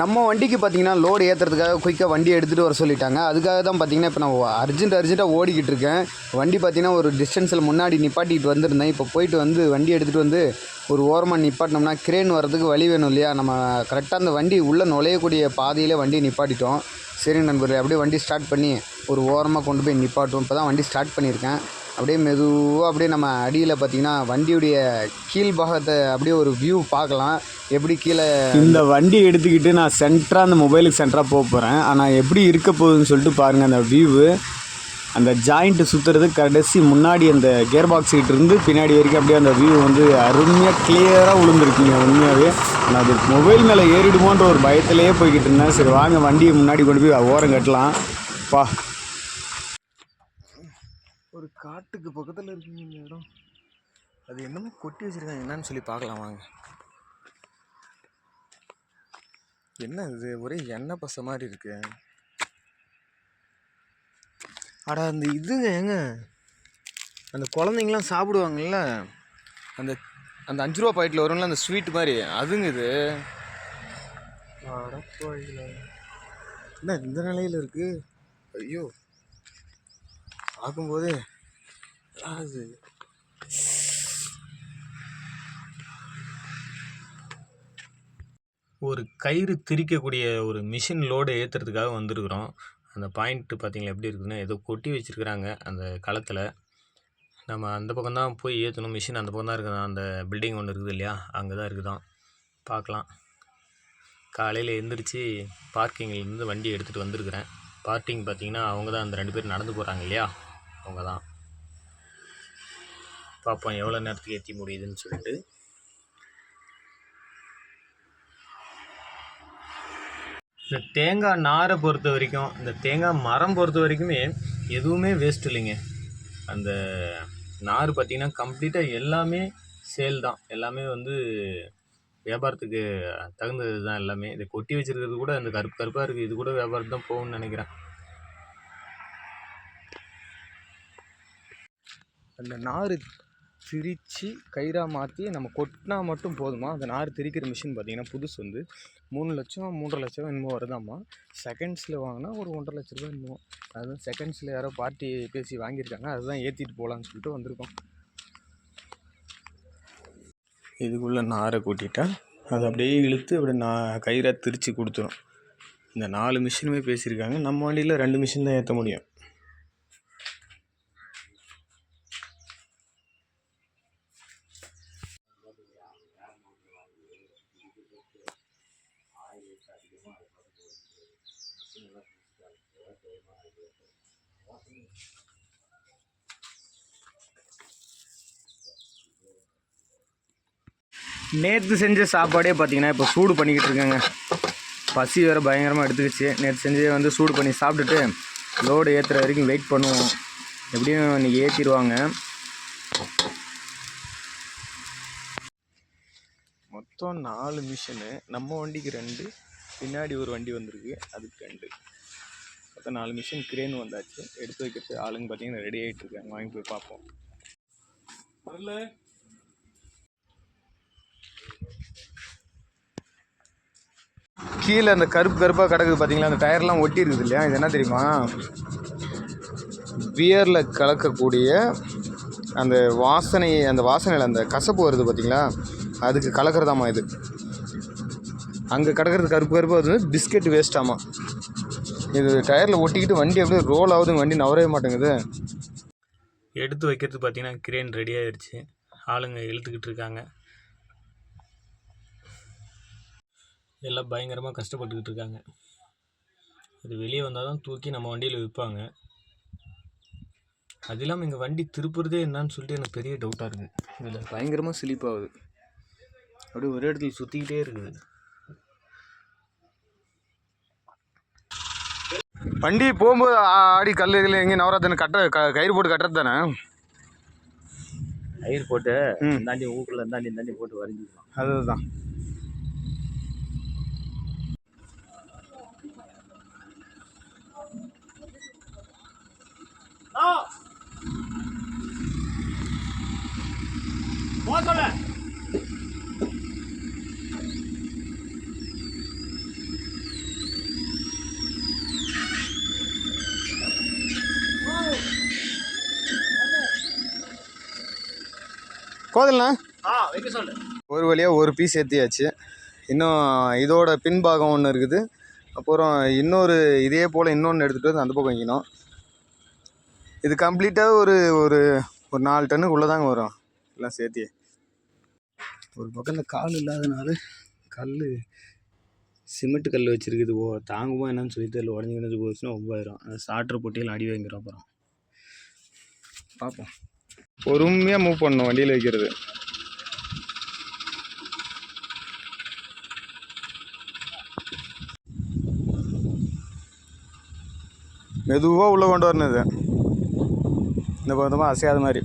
நம்ம வண்டிக்கு பார்த்தீங்கன்னா லோடு ஏற்றுறதுக்காக குயிக்காக வண்டி எடுத்துகிட்டு வர சொல்லிட்டாங்க. அதுக்காக தான் பார்த்தீங்கன்னா இப்போ நான் அர்ஜென்ட் அர்ஜென்ட்டாக ஓடிக்கிட்டு இருக்கேன். வண்டி பார்த்தீங்கன்னா ஒரு டிஸ்டன்ஸில் முன்னாடி நிப்பாட்டிட்டு வந்திருந்தேன். இப்போ போயிட்டு வந்து வண்டி எடுத்துகிட்டு வந்து ஒரு ஓரமாக நிப்பாட்டினோம்னா கிரேன் வர்றதுக்கு வழி வேணும் இல்லையா? நம்ம கரெக்டாக அந்த வண்டி உள்ளே நுழையக்கூடிய பாதையிலே வண்டியை நிப்பாட்டிட்டோம். சரி நண்பர்களே அப்படியே வண்டி ஸ்டார்ட் பண்ணி ஒரு ஓரமாக கொண்டு போய் நிப்பாட்டுவோம். இப்போ தான் வண்டி ஸ்டார்ட் பண்ணியிருக்கேன். அப்படியே மெதுவாக அப்படியே நம்ம அடியில் பார்த்தீங்கன்னா வண்டியுடைய கீழ் பாகத்தை அப்படியே ஒரு வியூ பார்க்கலாம். எப்படி கீழே இந்த வண்டி எடுத்துக்கிட்டு நான் சென்டராக அந்த மொபைலுக்கு சென்டராக போக போகிறேன் ஆனால் எப்படி இருக்க போகுதுன்னு சொல்லிட்டு பாருங்கள் அந்த வியூவு அந்த ஜாயிண்ட்டு சுற்றுறது கடைசி முன்னாடி அந்த கியர் பாக்ஸ் கிட்ட இருந்து பின்னாடி வரைக்கும் அப்படியே அந்த வியூ வந்து அருமையாக கிளியராக விழுந்துருக்குங்க உண்மையாகவே நான் அது மொபைல் மேலே ஏறிடுமோன்ற ஒரு பயத்திலேயே போய்கிட்டு இருந்தேன். சரி வாங்க வண்டியை முன்னாடி கொண்டு போய் ஓரம் கட்டலாம். பா காட்டுக்கு பக்கத்தில் இருக்குங்க இந்த இடம் அது என்னமோ கொட்டி வச்சிருக்காங்க. என்னன்னு சொல்லி பார்க்கலாம் வாங்க. என்ன இது? ஒரே எண்ணெய் பசை மாதிரி இருக்கு. அடா அந்த இதுங்க ஏங்க அந்த குழந்தைங்களாம் சாப்பிடுவாங்கல்ல? அந்த அந்த அஞ்சு ரூபா பாக்கெட்டில் வரும்ல அந்த ஸ்வீட் மாதிரி. அதுங்க இது. என்ன இந்த நிலையில் இருக்கு? ஐயோ. பார்க்கும்போதே அது ஒரு கயிறு திரிக்கக்கூடிய ஒரு மிஷின் லோடு ஏற்றுறதுக்காக வந்திருக்கிறோம். அந்த பாயிண்ட்டு பார்த்தீங்களா எப்படி இருக்குதுன்னா ஏதோ கொட்டி வச்சுருக்குறாங்க அந்த களத்தில். நம்ம அந்த பக்கம் தான் போய் ஏற்றணும் மிஷின் அந்த பக்கம் தான் இருக்குது அந்த பில்டிங் ஒன்று இருக்குது இல்லையா அங்கே தான் இருக்குதான். பார்க்கலாம் காலையில் எழுந்திரிச்சு பார்க்கிங்லேருந்து வண்டி எடுத்துகிட்டு வந்திருக்கிறேன். பார்க்கிங் பார்த்தீங்கன்னா அவங்க தான் அந்த ரெண்டு பேர் நடந்து போகிறாங்க இல்லையா அவங்க தான் பார்ப்போம் எவ்வளோ நேரத்துக்கு ஏற்றி முடியுதுன்னு சொல்லிட்டு. இந்த தேங்காய் நாரை பொறுத்த வரைக்கும் இந்த தேங்காய் மரம் பொறுத்த வரைக்குமே எதுவுமே வேஸ்ட் இல்லைங்க. அந்த நார் பார்த்தீங்கன்னா கம்ப்ளீட்டாக எல்லாமே சேல் தான். எல்லாமே வந்து வியாபாரத்துக்கு தகுந்தது தான் எல்லாமே. இதை கொட்டி வச்சிருக்கிறது கூட அந்த கருப்பு கருப்பாக இருக்குது இது கூட வியாபாரத்து தான் போகும்னு நினைக்கிறேன். அந்த நார் திரித்து கயிறாக மாற்றி நம்ம கொட்டினா மட்டும் போதுமா? அந்த நார் திரிக்கிற மிஷின் பார்த்திங்கன்னா புதுசு வந்து. மூணு லட்சம் மூன்றரை லட்சம் என்னமோ வருதாம்மா. செகண்ட்ஸில் வாங்கினா ஒரு ஒன்றரை லட்ச ரூபா என்னமோ. அதுதான் செகண்ட்ஸில் யாரோ பார்ட்டி பேசி வாங்கியிருக்காங்க. அதுதான் ஏற்றிட்டு போகலான்னு சொல்லிட்டு வந்திருக்கோம். இதுக்குள்ளே நாரை கூட்டிட்டா அது அப்படியே இழுத்து அப்படியே நான் கயிறாக திரித்து கொடுத்துரும். இந்த நாலு மிஷினுமே பேசியிருக்காங்க. நம்ம வண்டியில் ரெண்டு மிஷின் தான் ஏற்ற முடியும். நேற்று செஞ்ச சாப்பாடே பார்த்தீங்கன்னா இப்போ சூடு பண்ணிக்கிட்டு இருக்கேங்க. பசி வேறு பயங்கரமாக எடுத்துக்கிச்சு. நேற்று செஞ்சதே வந்து சூடு பண்ணி சாப்பிட்டுட்டு லோடு ஏற்றுற வரைக்கும் வெயிட் பண்ணுவோம். எப்படியும் இன்றைக்கி ஏற்றிடுவாங்க மொத்தம் நாலு மிஷினு நம்ம வண்டிக்கு ரெண்டு பின்னாடி ஒரு வண்டி வந்திருக்கு அதுக்கு ரெண்டு. மொத்தம் நாலு மிஷின் கிரேன் வந்தாச்சு. எடுத்து வைக்கிறது ஆளுங்க பார்த்தீங்கன்னா ரெடி ஆகிட்டு இருக்காங்க. வாங்கி போய் பார்ப்போம். கீழே அந்த கருப்பு கருப்பாக கிடக்குது பார்த்தீங்களா அந்த டயர்லாம் ஒட்டி இருக்குது இல்லையா? இது என்ன தெரியுமா? பியரில் கலக்கக்கூடிய அந்த வாசனை அந்த வாசனையில் அந்த கசப்பு வருது பார்த்தீங்களா அதுக்கு கலக்கிறதாமா இது. அங்கே கிடக்கிறது கருப்பு கருப்பாக அது பிஸ்கெட் வேஸ்ட்டாமா இது டயரில் ஒட்டிக்கிட்டு வண்டி அப்படியே ரோல் ஆகுது வண்டி நவரவே மாட்டேங்குது. எடுத்து வைக்கிறது பார்த்தீங்கன்னா கிரேன் ரெடி ஆயிடுச்சு ஆளுங்க இழுத்துக்கிட்டு இருக்காங்க. எல்லாம் பயங்கரமாக கஷ்டப்பட்டுக்கிட்டு இருக்காங்க. இது வெளியே வந்தால் தான் தூக்கி நம்ம வண்டியில் விற்பாங்க அது இல்லாமல் எங்கள் வண்டி திருப்புறதே என்னன்னு சொல்லிட்டு எனக்கு பெரிய டவுட்டாக இருக்குது இதில். பயங்கரமாக ஸ்லிப் ஆகுது. அப்படியே ஒரே இடத்துல சுற்றிக்கிட்டே இருக்குது. வண்டி போகும்போது ஆடி கல் கல் எங்கேயும் நவராத்திரி கட்ட க- கயிறு போட்டு கட்டுறது தானே? கயிறு போட்டு. தாண்டி ஊக்குள்ள தாண்டி தாண்டி போட்டு வரைஞ்சிக்கலாம். அதுதான். போ சொல்ல. கோதல்ண்ணா? ஒரு வழியாக ஒரு பீஸ் ஏற்றியாச்சு இன்னும் இதோட பின்பாகம் ஒன்று இருக்குது. அப்புறம் இன்னொரு இதே போல் இன்னொன்று எடுத்துகிட்டு வந்து அந்த பக்கம் வைக்கணும். இது கம்ப்ளீட்டாக ஒரு ஒரு ஒரு நாலு டன்னுக்குள்ளே தாங்க வரும். எல்லாம் சேர்த்தி. ஒரு பக்கம் இந்த கால் இல்லாதனால கல் சிமெண்ட் கல் வச்சுருக்குது. ஓ தாங்குமா என்னன்னு சொல்லி தெரியல. உடஞ்சி கிடச்சி போச்சுன்னா ஒம்பாயிரம் அந்த ஸ்டார்டர் பொட்டியில் அடி வாங்கிறோம் அப்புறம். பார்ப்போம் பொறுமையாக மூவ் பண்ணணும் வண்டியில் வைக்கிறது. மெதுவாக உள்ளே கொண்டு வரணும் இது. இந்த பக்கமாக அசையாத மாதிரி.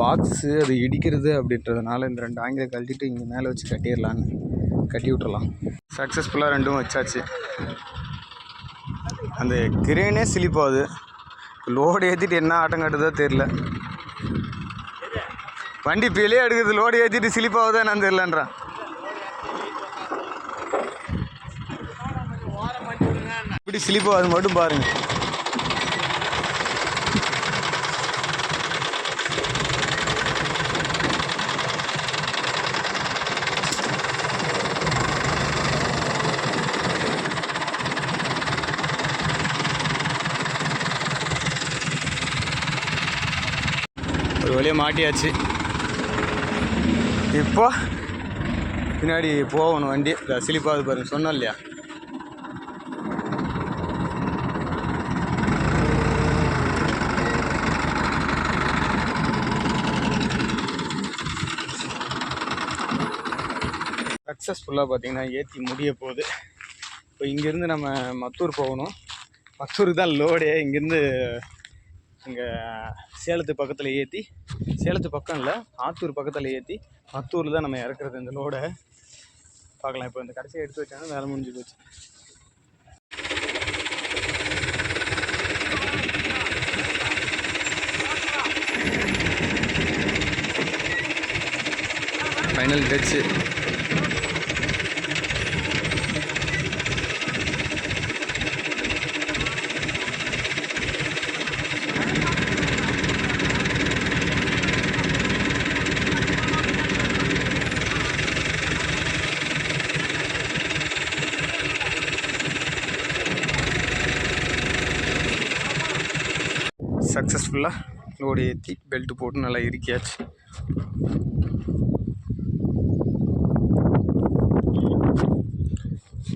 பாக்ஸு அது இடிக்கிறது அப்படின்றதுனால இந்த ரெண்டு ஆங்கில கழட்டிட்டு இங்கே மேலே வச்சு கட்டிடலான்னு. கட்டி விட்டுறலாம். சக்ஸஸ்ஃபுல்லாக ரெண்டும் வச்சாச்சு. அந்த கிரேனே சிலிப்பாகுது லோடு ஏற்றிட்டு என்ன ஆட்டம் காட்டுதோ தெரில வண்டி பிழையே எடுக்குது லோடு ஏற்றிட்டு சிலிப்பாகுதோ ஆகுதோ என்னன்னு தெரிலன்றான் இப்படி சிலிப்பாகுது மட்டும் பாருங்கள் ஒரு வழியாக மாட்டியாச்சு. இப்போ பின்னாடி போகணும் வண்டி. ஸ்லிப்பாகுது பாருங்க சொன்னோம் இல்லையா? சக்ஸஸ்ஃபுல்லாக பார்த்தீங்கன்னா ஏற்றி முடிய போகுது. இப்போ இங்கேருந்து நம்ம மத்தூர் போகணும். மத்தூருக்கு தான் லோடே இங்கேருந்து இங்கே சேலத்து பக்கத்தில் ஏற்றி சேலத்து பக்கம் இல்லை ஆத்தூர் பக்கத்தில் ஏற்றி மத்தூரில் தான் நம்ம இறக்குறது இந்த லோடை பார்க்கலாம் இப்போ இந்த கடைசியை எடுத்து வச்சாங்கன்னா வேலை முடிஞ்சு போச்சு. ஃபைனல் டச்சு சக்ஸஸ்ஃபுல்லாக லோடு ஏற்றி பெல்ட் போட்டு நல்லா இறுக்கியாச்சு.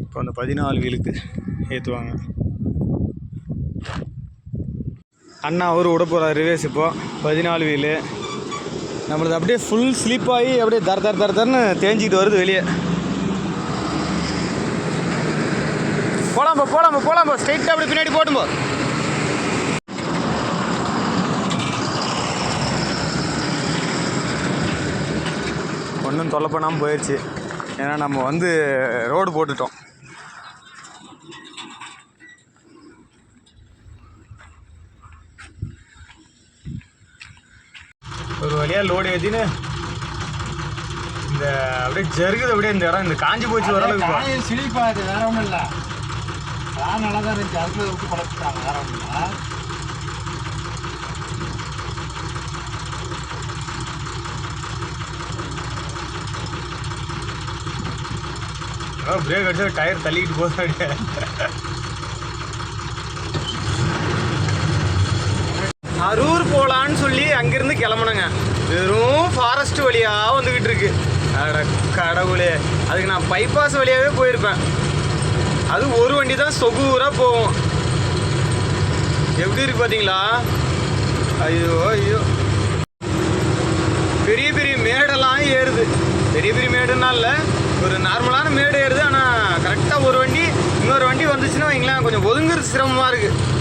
இப்போ அந்த பதினாலு வீலுக்கு ஏற்றுவாங்க அண்ணா அவர் விட போகிறார் ரிவேஸ் இப்போது பதினாலு வீலு நம்மளது அப்படியே ஃபுல் ஸ்லீப்பாகி ஆகி அப்படியே தர தர தர தரன்னு தேஞ்சிக்கிட்டு வருது வெளியே. போலாம்போ போலாம்போ போலாம்போ ஸ்ட்ரைட்டாக அப்படி பின்னாடி போட்டும்போ. ஒன்றும் தொல்லை பண்ணாமல் போயிடுச்சு. ஏன்னா நம்ம வந்து ரோடு போட்டுட்டோம். ஒரு வழியாக லோடு ஏற்றின்னு இந்த அப்படியே ஜருகுது அப்படியே இந்த இடம். இந்த காஞ்சி போச்சு ஓரளவுக்கு இது வேற ஒன்றும் இல்லை. நல்லா தான் இருந்துச்சு அதுக்குள்ள விட்டு வேற ஒன்றும் இல்லை. பிரேக் அடிச்சா டயர் தள்ளிக்கிட்டு போதாங்க அரூர் போகலான்னு சொல்லி அங்கேருந்து கிளம்பணுங்க வெறும் ஃபாரஸ்ட் வழியாக வந்துக்கிட்டு இருக்கு. அட கடவுளே. அதுக்கு நான் பைபாஸ் வழியாகவே போயிருப்பேன். அது ஒரு வண்டி தான் சொகூராக போகும். எப்படி இருக்கு பார்த்தீங்களா ஐயோ ஐயோ. பெரிய பெரிய மேடெல்லாம் ஏறுது. பெரிய பெரிய மேடுன்னா இல்லை. ஒரு நார்மலான மேடு ஏறுது ஆனால் கரெக்டாக ஒரு வண்டி இன்னொரு வண்டி வந்துச்சுன்னா வைங்களேன் கொஞ்சம் ஒதுங்குறது சிரமமாக இருக்குது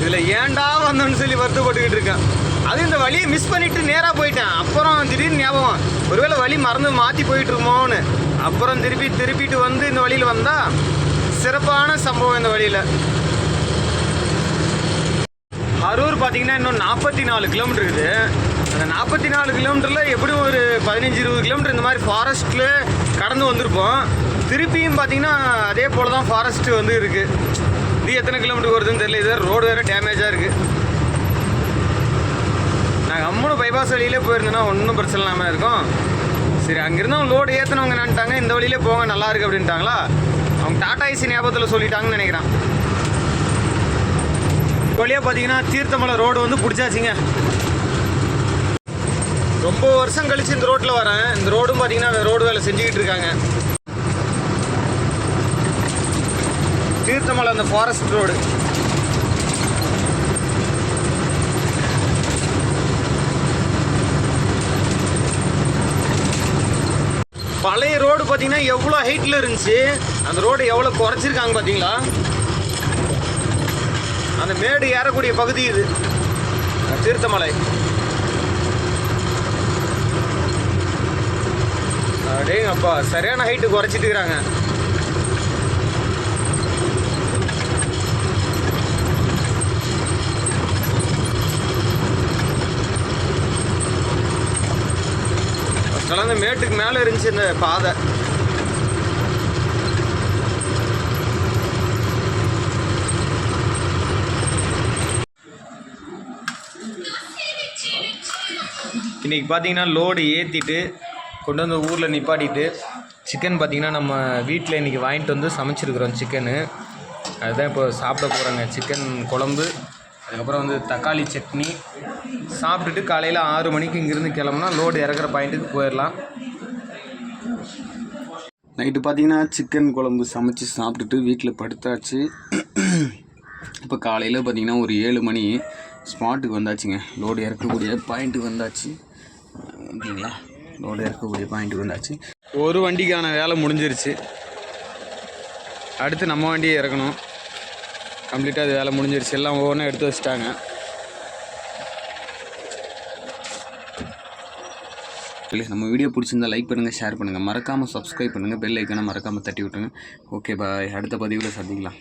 இதில் ஏன்டா வந்தோன்னு சொல்லி வருத்தப்பட்டுக்கிட்டு இருக்கேன். அது இந்த வழியை மிஸ் பண்ணிட்டு நேராக போயிட்டேன். அப்புறம் திடீர்னு ஞாபகம் ஒருவேளை வழி மறந்து மாற்றி போயிட்டுருமோன்னு அப்புறம் திருப்பி திருப்பிட்டு வந்து இந்த வழியில் வந்தால் சிறப்பான சம்பவம் இந்த வழியில். அரூர் பார்த்தீங்கன்னா இன்னும் நாற்பத்தி நாலு கிலோமீட்டர் இருக்குது. அந்த நாற்பத்தி நாலு கிலோமீட்டரில் எப்படியும் ஒரு பதினஞ்சு இருபது கிலோமீட்டர் இந்த மாதிரி ஃபாரஸ்ட்டில் கடந்து வந்திருப்போம். திருப்பியும் பார்த்தீங்கன்னா அதே போல் தான் ஃபாரஸ்ட்டு வந்து இருக்குது இது எத்தனை கிலோமீட்டர் வருதுன்னு தெரியல. இது ரோடு வேறு டேமேஜாக இருக்குது நாங்கள் அம்மனு பைபாஸ் வழியிலே போயிருந்தோன்னா ஒன்றும் பிரச்சனை இல்லாமல் இருக்கும். சரி அங்கிருந்தவங்க லோடு ஏற்றினவங்க நினைட்டாங்க இந்த வழியிலே போங்க நல்லா இருக்குது அப்படின்ட்டாங்களா? அவங்க டாடா ஐசி ஞாபகத்தில் சொல்லிட்டாங்கன்னு நினைக்கிறேன். வழியாக பார்த்தீங்கன்னா தீர்த்தமலை ரோடு வந்து பிடிச்சாச்சுங்க. ரொம்ப வருஷம் கழிச்சு இந்த ரோட்டில் வரேன். இந்த ரோடும் பார்த்தீங்கன்னா ரோடு வேலை செஞ்சுக்கிட்டு இருக்காங்க. தீர்த்தமலை அந்த ஃபாரஸ்ட் ரோடு பழைய ரோடு பார்த்தீங்கன்னா எவ்வளோ ஹைட்டில் இருந்துச்சு? அந்த ரோடு எவ்வளோ குறைச்சிருக்காங்க பார்த்தீங்களா அந்த மேடு ஏறக்கூடிய பகுதி இது. தீர்த்தமலை. அடேங்கப்பா சரியான ஹைட்டு குறைச்சிட்டு இருக்கிறாங்க ஃபஸ்ட்டெல்லாம் அந்த மேட்டுக்கு மேலே இருந்துச்சு இந்த பாதை. இன்றைக்கி பார்த்தீங்கன்னா லோடு ஏற்றிட்டு கொண்டு வந்து ஊரில் நிப்பாட்டிட்டு சிக்கன் பார்த்தீங்கன்னா நம்ம வீட்டில் இன்றைக்கி வாங்கிட்டு வந்து சமைச்சிருக்கிறோம் சிக்கனு அதுதான் இப்போ சாப்பிட போகிறோங்க சிக்கன் குழம்பு அதுக்கப்புறம் வந்து தக்காளி சட்னி. சாப்பிட்டுட்டு காலையில் ஆறு மணிக்கு இங்கேருந்து கிளம்புனா லோடு இறக்குற பாயிண்ட்டுக்கு போயிடலாம் நைட்டு பார்த்தீங்கன்னா சிக்கன் குழம்பு சமைச்சு சாப்பிட்டுட்டு வீட்டில் படுத்தாச்சு. இப்போ காலையில் பார்த்தீங்கன்னா ஒரு ஏழு மணி ஸ்பாட்டுக்கு வந்தாச்சுங்க. லோடு இறக்கக்கூடிய பாயிண்ட்டுக்கு வந்தாச்சு. ஓகேங்களா? லோடு இறக்கக்கூடிய பாயிண்ட்டுக்கு வந்தாச்சு. ஒரு வண்டிக்கான வேலை முடிஞ்சிருச்சு. அடுத்து நம்ம வண்டியை இறக்கணும். கம்ப்ளீட்டாக அது வேலை முடிஞ்சிருச்சு. எல்லாம் ஒவ்வொன்றா எடுத்து வச்சுட்டாங்க. இல்லை நம்ம வீடியோ பிடிச்சிருந்தா லைக் பண்ணுங்கள் ஷேர் பண்ணுங்கள் மறக்காமல் சப்ஸ்கிரைப் பண்ணுங்கள் பெல் ஐக்கனை மறக்காமல் தட்டி விட்டுருங்க. ஓகே பாய் அடுத்த பதிவில் சந்திக்கலாம்.